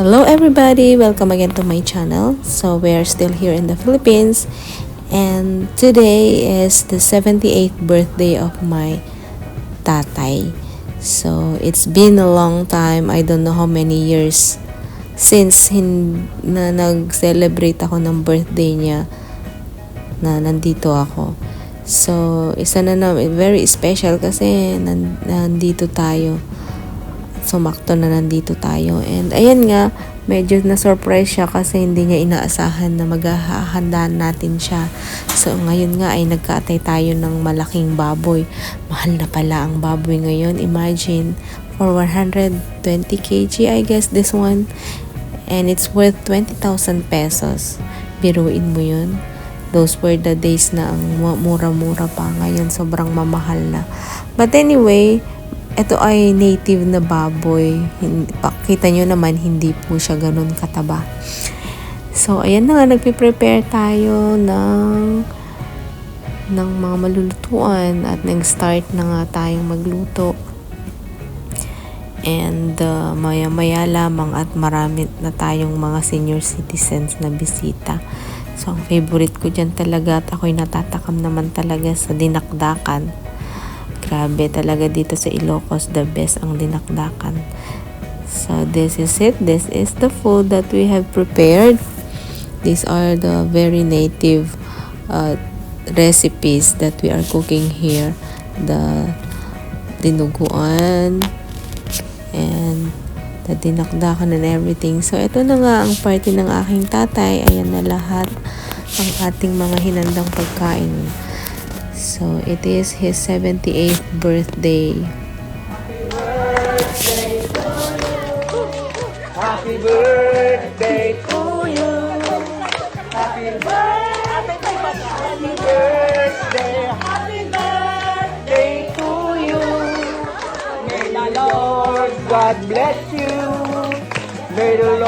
Hello everybody! Welcome again to my channel. So we are still here in the Philippines and today is the 78th birthday of my tatay. So it's been a long time, I don't know how many years since hin na nag-celebrate ako ng birthday niya na nandito ako. So, isa na na, very special kasi nan, nandito tayo sumakto na nandito tayo. And ayan nga, medyo na-surprise siya kasi hindi niya inaasahan na maghahanda natin siya. So ngayon nga ay nagkaatay tayo ng malaking baboy. Mahal na pala ang baboy ngayon. Imagine, for 120 kg, I guess this one. And it's worth 20,000 pesos. Biruin mo yun. Those were the days na ang mu- mura-mura pa. Ngayon, sobrang mamahal na. But anyway, ito ay native na baboy. Hindi, kita nyo naman, hindi po siya ganun kataba. So, ayan na nga, nagpe-prepare tayo ng ng mga malulutuan at nag-start na nga tayong magluto. And uh, maya-maya lamang at marami na tayong mga senior citizens na bisita. So, ang favorite ko dyan talaga at ako'y natatakam naman talaga sa dinakdakan. Grabe talaga dito sa Ilocos, the best ang dinakdakan. So, this is it. This is the food that we have prepared. These are the very native uh, recipes that we are cooking here. The dinuguan and the dinakdakan and everything. So, ito na nga ang party ng aking tatay. Ayan na lahat ang ating mga hinandang pagkain. So, it is his 78th birthday. Happy birthday to you. Happy birthday, happy birthday, happy birthday to you. May the Lord God bless you. May the